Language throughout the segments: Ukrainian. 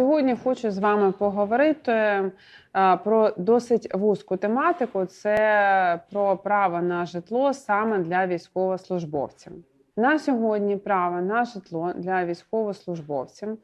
Сьогодні хочу з вами поговорити е, про досить вузьку тематику: це про право на житло саме для військовослужбовців. На сьогодні право на житло для військовослужбовців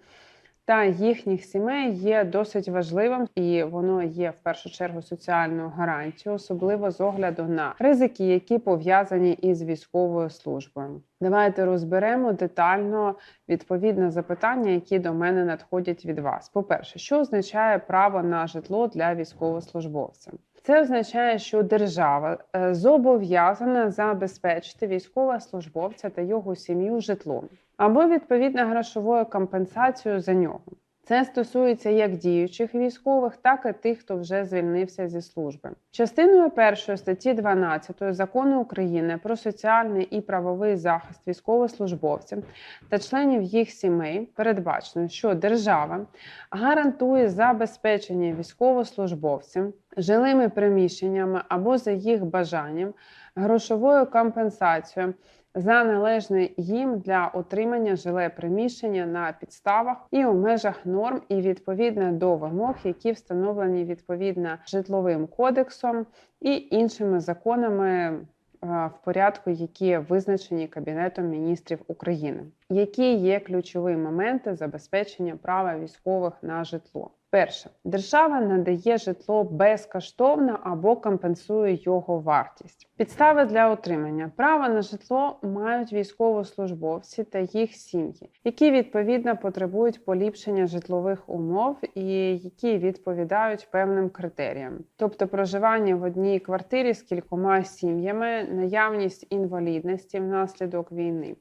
та їхніх сімей є досить важливим, і воно є в першу чергу соціальною гарантією, особливо з огляду на ризики, які пов'язані із військовою службою. Давайте розберемо детально відповідне запитання, які до мене надходять від вас. По перше, що означає право на житло для військовослужбовців? Це означає, що держава е, зобов'язана забезпечити військовослужбовця та його сім'ю житлом або відповідно грошовою компенсацією за нього. Це стосується як діючих військових, так і тих, хто вже звільнився зі служби. Частиною першої статті 12 закону України про соціальний і правовий захист військовослужбовців та членів їх сімей передбачено, що держава гарантує забезпечення військовослужбовців жилими приміщеннями або за їх бажанням, грошовою компенсацією за належне їм для отримання жиле приміщення на підставах і у межах норм, і відповідно до вимог, які встановлені відповідно житловим кодексом і іншими законами. е, В порядку, які визначені Кабінетом міністрів України, які є ключові моменти забезпечення права військових на житло. Перше, держава надає житло безкоштовно або компенсує його вартість. Підстави для отримання права на житло мають військовослужбовці та їх сім'ї, які відповідно потребують поліпшення житлових умов і які відповідають певним критеріям, тобто проживання в одній квартирі з кількома сім'ями, наявність інвалідності внаслідок війни.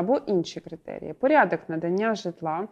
Або інші критерії. Порядок надання житла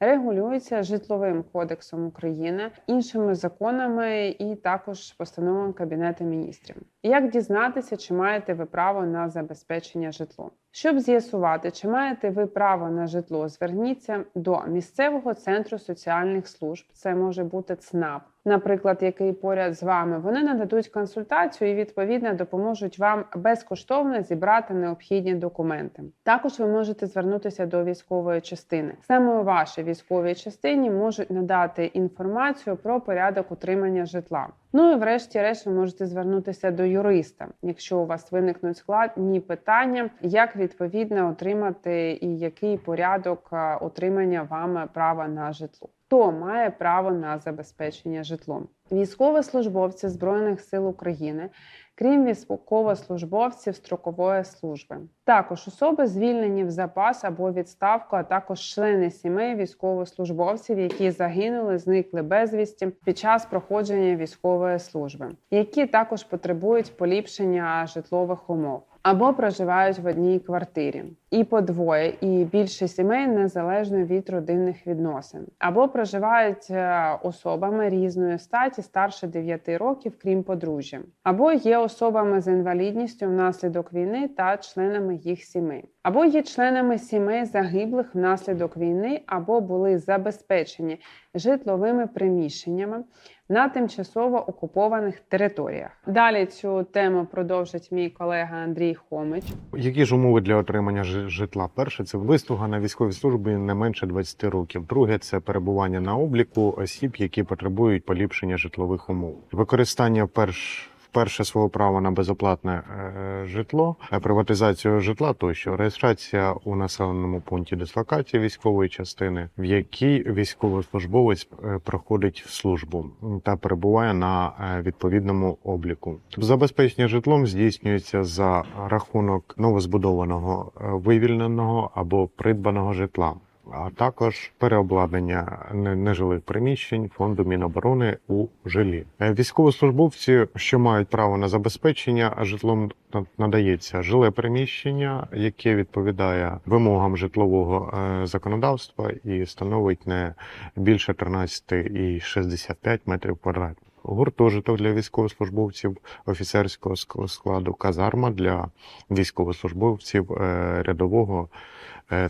регулюється житловим кодексом України, іншими законами і також постановами Кабінету міністрів. Як дізнатися, чи маєте ви право на забезпечення житлом? Щоб з'ясувати, чи маєте ви право на житло, зверніться до місцевого центру соціальних служб. Це може бути ЦНАП, наприклад, який поряд з вами. Вони нададуть консультацію і відповідно допоможуть вам безкоштовно зібрати необхідні документи. Також ви можете звернутися до військової частини. Саме у вашій військовій частині можуть надати інформацію про порядок утримання житла. Ну і врешті-решт ви можете звернутися до юриста, якщо у вас виникнуть складні питання, як відповідно отримати і який порядок отримання вами права на житло. Хто має право на забезпечення житлом? Військовослужбовці Збройних сил України, крім військовослужбовців строкової служби, також особи звільнені в запас або відставку, а також члени сімей військовослужбовців, які загинули, зникли безвісті під час проходження військової служби, які також потребують поліпшення житлових умов. Або проживають в одній квартирі, і по двоє, і більше сімей незалежно від родинних відносин, або проживають е, особами різної статі старше 9 років, крім подружжя, або є особами з інвалідністю внаслідок війни та членами їх сімей, або є членами сімей загиблих внаслідок війни, або були забезпечені житловими приміщеннями на тимчасово окупованих територіях. Далі цю тему продовжить мій колега Андрій Хомич. Які ж умови для отримання жи- житла? Перше це вислуга на військовій службі не менше 20 років. Друге це перебування на обліку осіб, які потребують поліпшення житлових умов. Використання перш вперше свого права на безоплатне е, житло, е, приватизацію житла тощо, реєстрація у населеному пункті дислокації військової частини, в якій військовослужбовець е, проходить службу та перебуває на відповідному обліку. Забезпечення житлом здійснюється за рахунок новозбудованого вивільненого або придбаного житла. А також переобладнання не- нежилих приміщень фонду Міноборони у жилі. Е, Військовослужбовці, що мають право на забезпечення житлом, надається жиле приміщення, яке відповідає вимогам житлового е, законодавства і становить не більше 13,65 метрів квадратних. Гуртожиток для військовослужбовців офіцерського ск- складу, казарма для військовослужбовців е, рядового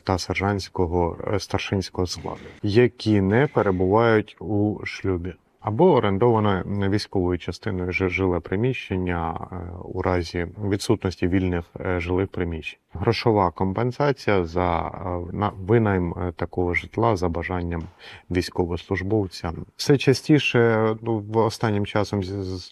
та сержантського е, старшинського складу, які не перебувають у шлюбі. або орендоване військовою частиною жиле приміщення е, у разі відсутності вільних е, жилих приміщень. Грошова компенсація за е, винайм е, такого житла за бажанням військовослужбовця. Все частіше ну, останнім часом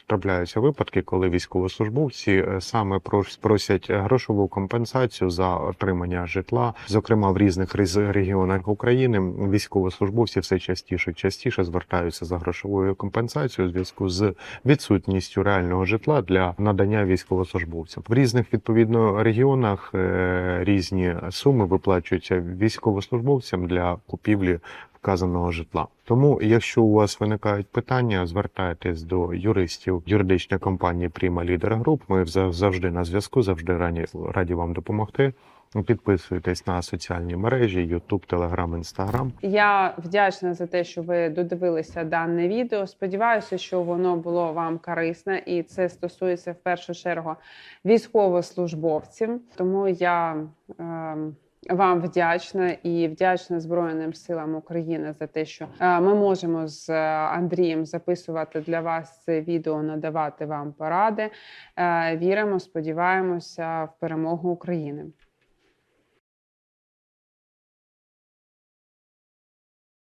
трапляються випадки, коли військовослужбовці е, саме прос- просять грошову компенсацію за отримання житла, зокрема в різних регіонах України. Військовослужбовці все частіше частіше звертаються за грошовою компенсацією у зв'язку з відсутністю реального житла для надання військовослужбовцям. В різних відповідно регіонах різні суми виплачуються військовослужбовцям для купівлі вказаного житла. Тому, якщо у вас виникають питання, звертайтесь до юристів юридичної компанії Пріма Лідер Груп. Ми зав- завжди на зв'язку, завжди раді вам допомогти. Підписуйтесь на соціальні мережі: YouTube, Telegram, Instagram. Я вдячна за те, що ви додивилися дане відео. Сподіваюся, що воно було вам корисне, і це стосується в першу чергу військовослужбовців. Тому я ем, вам вдячна і вдячна Збройним силам України за те, що е, ми можемо з е, Андрієм записувати для вас це відео, надавати вам поради. Е, Віримо, сподіваємося в перемогу України.